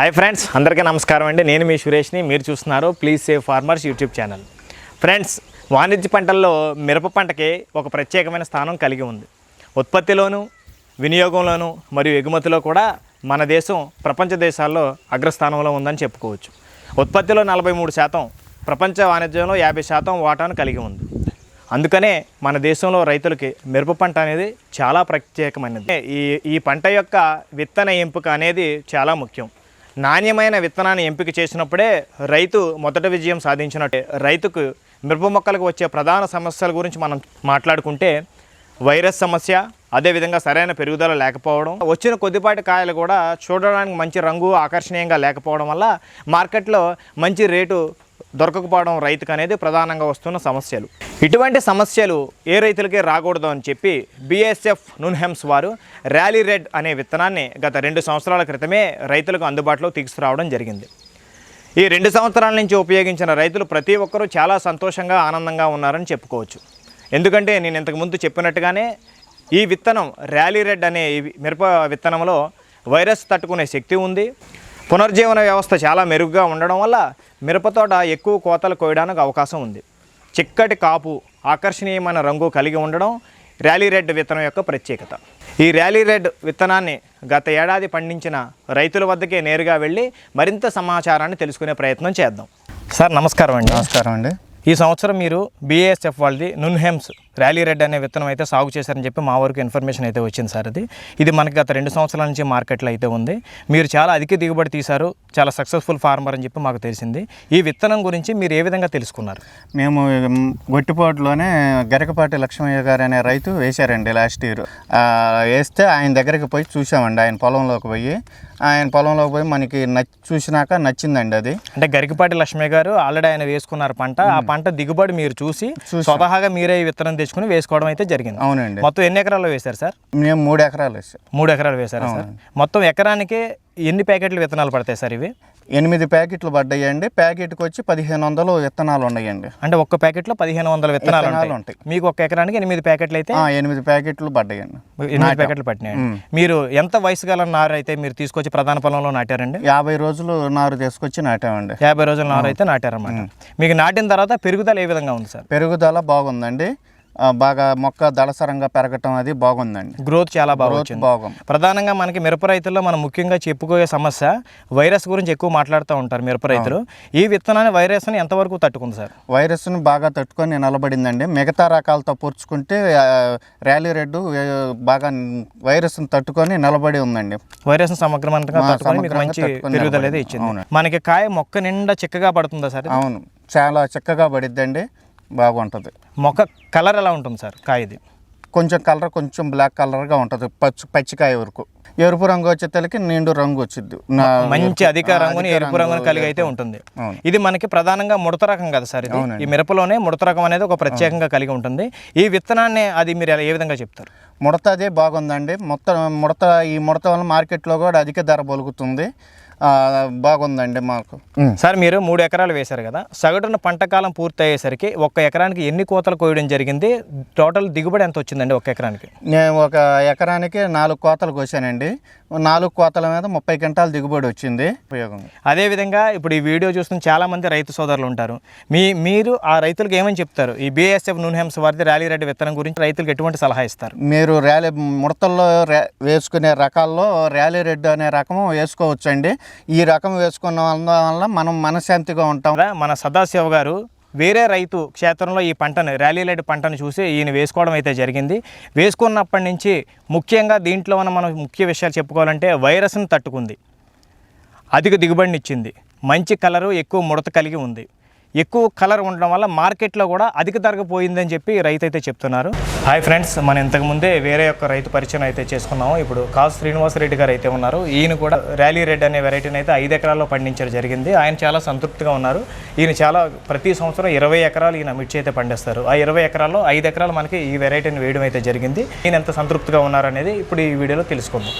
Hi friends అందరికీ నమస్కారం అండి. నేను మీ సురేష్ని. మీరు చూస్తున్నారు please save farmers YouTube channel friends వాణిజ్య పంటల్లో మిరప పంటకి ఒక ప్రత్యేకమైన స్థానం కలిగి ఉంది. ఉత్పత్తిలోను వినియోగంలోను మరియు ఎగుమతిలో కూడా మన దేశం ప్రపంచ దేశాల్లో అగ్రస్థానంలో ఉందని చెప్పుకోవచ్చు. ఉత్పత్తిలో నలభై మూడు శాతం ప్రపంచ వాణిజ్యంలో యాభై శాతం వాటాను కలిగి ఉంది. అందుకనే మన దేశంలో రైతులకి మిరప పంట అనేది చాలా ప్రత్యేకమైనది. ఈ ఈ పంట యొక్క విత్తన ఎంపిక అనేది చాలా ముఖ్యం. నాణ్యమైన విత్తనాన్ని ఎంపిక చేసినప్పుడే రైతు మొదట విజయం సాధించినట్టే. రైతుకు మిరప మొక్కలకు వచ్చే ప్రధాన సమస్యల గురించి మనం మాట్లాడుకుంటే వైరస్ సమస్య అదేవిధంగా సరైన పెరుగుదల లేకపోవడం వచ్చిన కొద్దిపాటి కాయలు కూడా చూడడానికి మంచి రంగు ఆకర్షణీయంగా లేకపోవడం వల్ల మార్కెట్లో మంచి రేటు దొరకకపోవడం రైతుకు అనేది ప్రధానంగా వస్తున్న సమస్యలు. ఇటువంటి సమస్యలు ఏ రైతులకి రాకూడదు అని చెప్పి బీఎస్ఎఫ్ నున్హెమ్స్ వారు ర్యాలీ రెడ్ అనే విత్తనాన్ని గత రెండు సంవత్సరాల క్రితమే రైతులకు అందుబాటులో తీసుకురావడం జరిగింది. ఈ రెండు సంవత్సరాల నుంచి ఉపయోగించిన రైతులు ప్రతి ఒక్కరూ చాలా సంతోషంగా ఆనందంగా ఉన్నారని చెప్పుకోవచ్చు. ఎందుకంటే నేను ఇంతకుముందు చెప్పినట్టుగానే ఈ విత్తనం ర్యాలీ రెడ్ అనే మిరప విత్తనంలో వైరస్ తట్టుకునే శక్తి ఉంది. పునర్జీవన వ్యవస్థ చాలా మెరుగ్గా ఉండడం వల్ల మిరపతోట ఎక్కువ కోతలు కోయడానికి అవకాశం ఉంది. చిక్కటి కాపు ఆకర్షణీయమైన రంగు కలిగి ఉండడం ర్యాలీ రెడ్ విత్తనం యొక్క ప్రత్యేకత. ఈ ర్యాలీ రెడ్ విత్తనాన్ని గత ఏడాది పండించిన రైతుల వద్దకే నేరుగా వెళ్ళి మరింత సమాచారాన్ని తెలుసుకునే ప్రయత్నం చేద్దాం. సార్ నమస్కారం అండి. నమస్కారం అండి. ఈ సంవత్సరం మీరు బీఏఎస్ఎఫ్ వాళ్ళది నున్హెమ్స్ ర్యాలీ రెడ్ అనే విత్తనం అయితే సాగు చేశారని చెప్పి మా వరకు ఇన్ఫర్మేషన్ అయితే వచ్చింది సార్ అది. ఇది మనకి గత రెండు సంవత్సరాల నుంచి మార్కెట్లో అయితే ఉంది. మీరు చాలా అధిక దిగుబడి తీశారు చాలా సక్సెస్ఫుల్ ఫార్మర్ అని చెప్పి మాకు తెలిసింది. ఈ విత్తనం గురించి మీరు ఏ విధంగా తెలుసుకున్నారు? మేము గొట్టిపాటులోనే గరికపాటి లక్ష్మయ్య గారు అనే రైతు వేశారండి లాస్ట్ ఇయర్ వేస్తే ఆయన దగ్గరికి పోయి చూసామండి ఆయన పొలంలోకి పోయి. ఆయన పొలంలోకి పోయి మనకి నచ్చి చూసినాక నచ్చిందండి అది. అంటే గరికపాటి లక్ష్మి గారు ఆల్రెడీ ఆయన వేసుకున్నారు పంట ఆ పంట దిగుబడి మీరు చూసి. స్వతహాగా మీరే విత్తనం తెచ్చుకుని వేసుకోవడం అయితే జరిగింది. అవునండి. మొత్తం ఎన్ని ఎకరాల్లో వేశారు సార్? మేము మూడు ఎకరాలు వేసాం. మూడు ఎకరాలు వేశారు సార్? మొత్తం ఎకరానికి ఎన్ని ప్యాకెట్లు విత్తనాలు పడతాయి సార్ ఇవి? ఎనిమిది ప్యాకెట్లు పడ్డాయండి. ప్యాకెట్కి వచ్చి పదిహేను వందలు విత్తనాలు ఉన్నాయండి. అంటే ఒక్క ప్యాకెట్లో పదిహేను వందల విత్తనాలు ఉంటాయి. మీకు ఒక్క ఎకరానికి ఎనిమిది ప్యాకెట్లు అయితే? ఎనిమిది ప్యాకెట్లు పడ్డాయండి. ఎనిమిది ప్యాకెట్లు పట్టినాయి మీరు ఎంత వయసు గల నారు అయితే మీరు తీసుకొచ్చి ప్రధాన పొలంలో నాటారండి? యాభై రోజులు నారు తీసుకొచ్చి నాటామండి. యాభై రోజుల నారు అయితే నాటారన్నమాట. మీకు నాటిన తర్వాత పెరుగుదల ఏ విధంగా ఉంది సార్? పెరుగుదల బాగుందండి. బాగా మొక్క దళసరంగా పెరగటం అది బాగుందండి. గ్రోత్ చాలా బాగా బాగుంది. ప్రధానంగా మనకి మిరప రైతుల్లో మనం ముఖ్యంగా చెప్పుకోయే సమస్య వైరస్ గురించి ఎక్కువ మాట్లాడుతూ ఉంటారు మిరప రైతులు. ఈ విత్తనాన్ని వైరస్ని ఎంతవరకు తట్టుకుంది సార్? వైరస్ను బాగా తట్టుకొని నిలబడిందండి. మిగతా రకాలతో పోల్చుకుంటే ఆ, ర్యాలీ రెడ్ ఆ, బాగా వైరస్ను తట్టుకొని నిలబడి ఉందండి. వైరస్ సమగ్రంగా మంచి పెరుగుదల. ఇచ్చింది. మనకి కాయ మొక్క నిండా చిక్కగా పడుతుందా సార్? అవును. చాలా చక్కగా పడిద్దండి. బాగుంటుంది. మొక్క కలర్ ఎలా ఉంటుంది సార్ కాయది? కొంచెం కలర్ కొంచెం బ్లాక్ కలర్గా ఉంటుంది పచ్చి పచ్చికాయ వరకు. ఎరుపు రంగు వచ్చేతలకి నిండు రంగు వచ్చిద్ది. నా- మంచి అధిక రంగుని ఎరుపు రంగుని రంగు కలిగి అయితే ఉంటుంది. ఇది మనకి ప్రధానంగా ముడత రకం కదా సార్ ఇది. ఈ మిరపలోనే ముడత రకం అనేది ఒక ప్రత్యేకంగా కలిగి ఉంటుంది. ఈ విత్తనాన్ని అది మీరు ఎలా- ఏ విధంగా చెప్తారు? ముడత అదే బాగుందండి. మొత్తం ముడత ఈ ముడత వల్ల మార్కెట్లో కూడా అధిక ధర పలుకుతుంది ఆ, బాగుందండి మాకు. సార్ మీరు మూడు ఎకరాలు వేశారు కదా. సగటున పంట కాలం పూర్తి అయ్యేసరికి ఒక్క ఎకరానికి ఎన్ని కోతలు కోయడం జరిగింది? టోటల్ దిగుబడి ఎంత వచ్చిందండి ఒక ఎకరానికి? నేను ఒక ఎకరానికి నాలుగు కోతలు కోసానండి. నాలుగు కోతల మీద ముప్పై క్వింటాలు దిగుబడి వచ్చింది. ఉపయోగం. అదేవిధంగా ఇప్పుడు ఈ వీడియో చూస్తున్న చాలా మంది రైతు సోదరులు ఉంటారు. మీ మీరు ఆ రైతులకు ఏమని చెప్తారు? ఈ బిఎస్ఎఫ్ నూనెహంస వారిది ర్యాలీ రెడ్డి విత్తనం గురించి రైతులకు ఎటువంటి సలహా ఇస్తారు? మీరు ర్యాలీ ముడతల్లో వేసుకునే రకాల్లో ర్యాలీ రెడ్ అనే రకం వేసుకోవచ్చండి. ఈ రకం వేసుకున్న వల్ల మనం మనశాంతిగా ఉంటాం. మన సదాశివ గారు వేరే రైతు క్షేత్రంలో ఈ పంటను ర్యాలీ లైట్ పంటను చూసి ఈయన వేసుకోవడం అయితే జరిగింది. వేసుకున్నప్పటి నుంచి ముఖ్యంగా దీంట్లో ఉన్న మనం ముఖ్య విషయాలు చెప్పుకోవాలంటే వైరస్ను తట్టుకుంది. అధిక దిగుబడినిచ్చింది. మంచి కలరు ఎక్కువ ముడత కలిగి ఉంది. ఎక్కువ కలర్ ఉండడం వల్ల మార్కెట్లో కూడా అధిక ధరకు పోయిందని చెప్పి రైతు అయితే చెప్తున్నారు. హాయ్ ఫ్రెండ్స్ మనం ఇంతకుముందే వేరే యొక్క రైతు పరిచయం అయితే చేసుకున్నాము. ఇప్పుడు కాసు శ్రీనివాసరెడ్డి గారు అయితే ఉన్నారు. ఈయన కూడా ర్యాలీ రెడ్ అనే వెరైటీని అయితే ఐదు ఎకరాల్లో పండించడం జరిగింది. ఆయన చాలా సంతృప్తిగా ఉన్నారు. ఈయన చాలా ప్రతి సంవత్సరం ఇరవై ఎకరాలు ఈయన మిర్చి అయితే పండిస్తారు. ఆ ఇరవై ఎకరాల్లో ఐదు ఎకరాలు మనకి ఈ వెరైటీని వేయడం అయితే జరిగింది. ఈయన ఎంత సంతృప్తిగా ఉన్నారు అనేది ఇప్పుడు ఈ వీడియోలో తెలుసుకుందాం.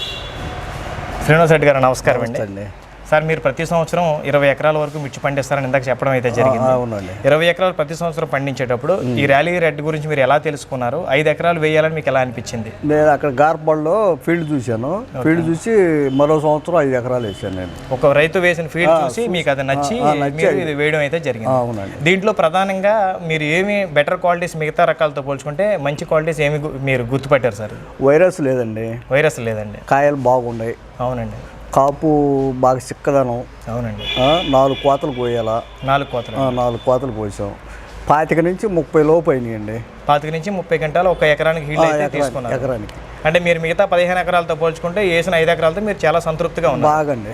శ్రీనివాసరెడ్డి గారు నమస్కారం అండి. సార్ మీరు ప్రతి సంవత్సరం ఇరవై ఎకరాల వరకు మిర్చి పండిస్తారని ఇందాక చెప్పడం అయితే జరిగింది. అవునండి. ఇరవై ఎకరాలు ప్రతి సంవత్సరం పండించేటప్పుడు ఈ ర్యాలీ రెడ్ గురించి మీరు ఎలా తెలుసుకున్నారు? ఐదు ఎకరాలు వేయాలని మీకు ఎలా అనిపించింది? నేను అక్కడ గార్బల్లో ఫీల్డ్ చూశాను. ఫీల్డ్ చూసి మరో సంవత్సరం ఐదు ఎకరాలు వేసాను నేను. ఒక రైతు వేసిన ఫీల్డ్ చూసి మీకు అది నచ్చి మీరు ఇది వేయడం అయితే జరిగింది. అవునండి. దీంట్లో ప్రధానంగా మీరు ఏమి బెటర్ క్వాలిటీస్ మిగతా రకాలతో పోల్చుకుంటే మంచి క్వాలిటీస్ ఏమి మీరు గుర్తుపట్టారు సార్? వైరస్ లేదండి. వైరస్ లేదండి. కాయలు బాగున్నాయి అవునండి. కాపు బాగా చిక్కదనం. అవునండి. నాలుగు కోతలు కోయాలా నాలుగు కోతలు. నాలుగు కోతలు కోసాం పాతిక నుంచి ముప్పై లోపు అయినాయండి. పాతిక నుంచి ముప్పై గంటలు ఒక ఎకరానికి హీల్డ్ అయితే తీసుకున్నారు. ఎకరానికి. అంటే మీరు మిగతా పదిహేను ఎకరాలతో పోల్చుకుంటే వేసిన ఐదు ఎకరాలతో మీరు చాలా సంతృప్తిగా ఉన్నారు. బాగండి.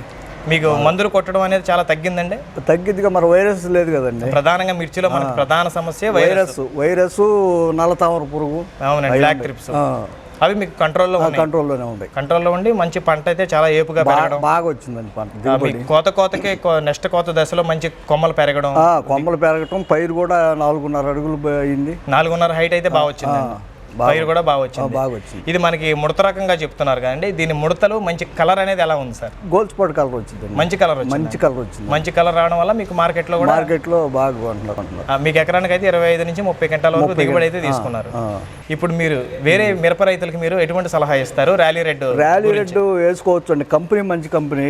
మీకు మందులు కొట్టడం అనేది చాలా తగ్గిందండి? తగ్గిద్దిగా మరి వైరస్ లేదు కదండి. ప్రధానంగా మిర్చిలో మనకు ప్రధాన సమస్య వైరస్. వైరస్ వైరస్ నల్లతామర పురుగు. అవునండి బ్లాక్ ట్రిప్స్ అవి మీకు కంట్రోల్లో ఉన్నాయి. కంట్రోల్లోనే ఉంది కంట్రోల్లో ఉండి మంచి పంట అయితే చాలా ఏపుగా పెరగడం. బాగా వచ్చిందండి పంట. కోత కోతకి నెక్స్ట్ కోత దశలో మంచి కొమ్మలు పెరగడం. కొమ్మలు పెరగటం పైరు కూడా నాలుగున్నర అడుగులు అయింది. నాలుగున్నర హైట్ అయితే బాగా వచ్చింది పైరు కూడా బాగా వచ్చింది. బాగా వచ్చింది. ఇది మనకి ముడత రకంగా చెప్తున్నారు కదండి. దీని ముడతలు మంచి కలర్ అనేది ఎలా ఉంది సార్? గోల్డ్ స్పాట్ కలర్ వచ్చిందండి. మంచి కలర్ వచ్చింది? మంచి కలర్ వచ్చింది. మంచి కలర్ రావడం వల్ల మీకు మార్కెట్లో కూడా మార్కెట్లో బాగా కొంటున్నారు మీకు ఎకరానికి అయితే ఇరవై ఐదు నుంచి ముప్పై గంటల వరకు దిగుబడి అయితే తీసుకున్నారు. ఇప్పుడు మీరు వేరే మిరప రైతులకు మీరు ఎటువంటి సలహా ఇస్తారు? ర్యాలీ రెడ్ ర్యాలీ రెడ్ వేసుకోవచ్చు అండి. కంపెనీ మంచి కంపెనీ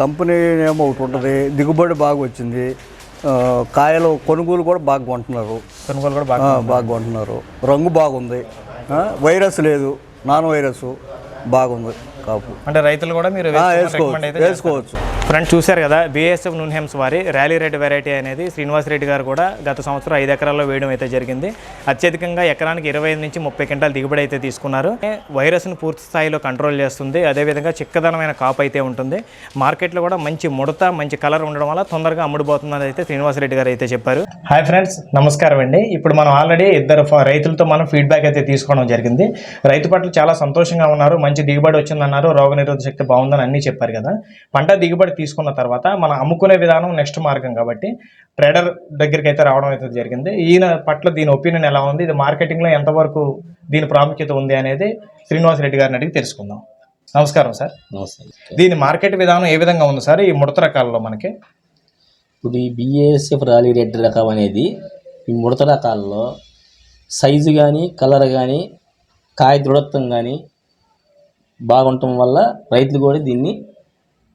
కంపెనీ ఏమో ఒకటి ఉంటుంది. దిగుబడి బాగా వచ్చింది. కాయలు కొనుగోలు కూడా బాగా కొంటున్నారు. కొనుగోలు కూడా బాగా బాగా కొంటున్నారు. రంగు బాగుంది. వైరస్ లేదు. Non virus. బాగుంది. కాపు. అంటే రైతులు కూడా మీరు వేసుకోవచ్చు. వేసుకోవచ్చు. ఫ్రెండ్ చూశారు కదా బిఎస్ఎఫ్ నూన్హెమ్స్ వారి ర్యాలీ రెడ్ వెరైటీ అనేది శ్రీనివాస్ రెడ్డి గారు కూడా గత సంవత్సరం ఐదు ఎకరాల్లో వేయడం అయితే జరిగింది. అత్యధికంగా ఎకరానికి ఇరవై ఐదు నుంచి ముప్పై క్వింటాల దిగుబడి అయితే తీసుకున్నారు. వైరస్ను పూర్తి స్థాయిలో కంట్రోల్ చేస్తుంది. అదేవిధంగా చిక్కదనమైన కాపు అయితే ఉంటుంది. మార్కెట్లో కూడా మంచి ముడత మంచి కలర్ ఉండడం వల్ల తొందరగా అమ్ముడుపోతుందని అయితే శ్రీనివాస్ రెడ్డి గారు అయితే చెప్పారు. హాయ్ ఫ్రెండ్స్ నమస్కారం అండి. ఇప్పుడు మనం ఆల్రెడీ ఇద్దరు రైతులతో మనం ఫీడ్బ్యాక్ అయితే తీసుకోవడం జరిగింది. రైతు పట్ల చాలా సంతోషంగా ఉన్నారు. మంచి దిగుబడి వచ్చిందన్నారు. రోగనిరోధక శక్తి బాగుందని అన్నీ చెప్పారు కదా. పంట దిగుబడి తీసుకున్న తర్వాత మనం అమ్ముకునే విధానం నెక్స్ట్ మార్గం కాబట్టి ట్రేడర్ దగ్గరికి అయితే రావడం అయితే జరిగింది. ఈయన పట్ల దీని ఒపీనియన్ ఎలా ఉంది? ఇది మార్కెటింగ్లో ఎంతవరకు దీని ప్రాముఖ్యత ఉంది అనేది శ్రీనివాస్ రెడ్డి గారిని అడిగి తెలుసుకుందాం. నమస్కారం సార్. నమస్తే. దీని మార్కెట్ విధానం ఏ విధంగా ఉంది సార్? ఈ ముడత రకాలలో మనకి. ఇప్పుడు ఈ బిఏఎస్ఎఫ్ రాలీ రెడ్ రకం అనేది ఈ ముడత రకాల్లో సైజు కానీ కలర్ కానీ కాయ దృఢత్వం కానీ బాగుండటం వల్ల రైతులు కూడా దీన్ని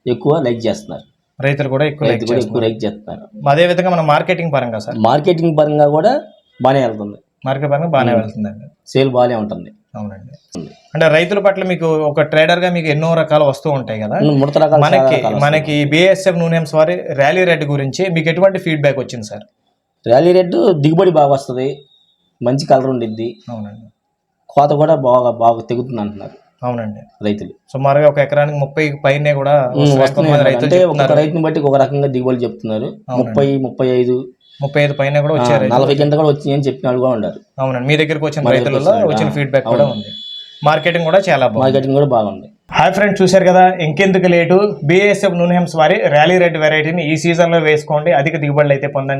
ఎక్కువ లైక్ చేస్తున్నారు. రైతులు కూడా ఎక్కువ లైక్ రైతులు కూడా ఎక్కువ లైక్ చేస్తున్నారు. అదే విధంగా మన మార్కెటింగ్ పరంగా సార్? మార్కెటింగ్ పరంగా కూడా బాగానే వెళ్తుంది. మార్కెట్ పరంగా బాగానే వెళ్తుందండి. సేల్ బాగానే ఉంటుంది. అవునండి. అంటే రైతుల పట్ల మీకు ఒక ట్రేడర్గా మీకు ఎన్నో రకాలు వస్తూ ఉంటాయి కదా? ముడత రకాలు చాలా మనకి. మనకి బిఎస్ఎఫ్ నూనెమ్స్ వారి ర్యాలీ రెడ్ గురించి మీకు ఎటువంటి ఫీడ్బ్యాక్ వచ్చింది సార్? ర్యాలీ రెడ్ దిగుబడి బాగా వస్తుంది. మంచి కలర్ ఉండిద్ది. అవునండి. కోత కూడా బాగా బాగా తెగుతుంది అంటున్నారు. అవునండి. రైతులు. సుమారుగా ఒక ఎకరానికి ముప్పై పైనే కూడా అంటే ఒక. రైతుని బట్టి ఒక రకంగా దిగుబడి చెప్తున్నారు. ముప్పై ముప్పై ఐదు. ముప్పై ఐదు పైన కూడా వచ్చారు నలభై కింద కూడా వచ్చింది అని చెప్పిన వాళ్ళు కూడా ఉన్నారు. అవునండి. మీ దగ్గరికి వచ్చిన రైతులలో వచ్చిన- ఫీడ్బ్యాక్ కూడా ఉంది. మార్కెటింగ్ కూడా చాలా మార్కెటింగ్ కూడా బాగుంది. హాయ్ ఫ్రెండ్స్ చూశారు కదా? ఇంకెందుకు లేటు? బిఎస్ఎఫ్ నూనెమ్స్ వారి ర్యాలీ రెడ్ వెరైటీని ఈ సీజన్లో వేసుకోండి. అధిక దిగుబడులు అయితే పొందండి.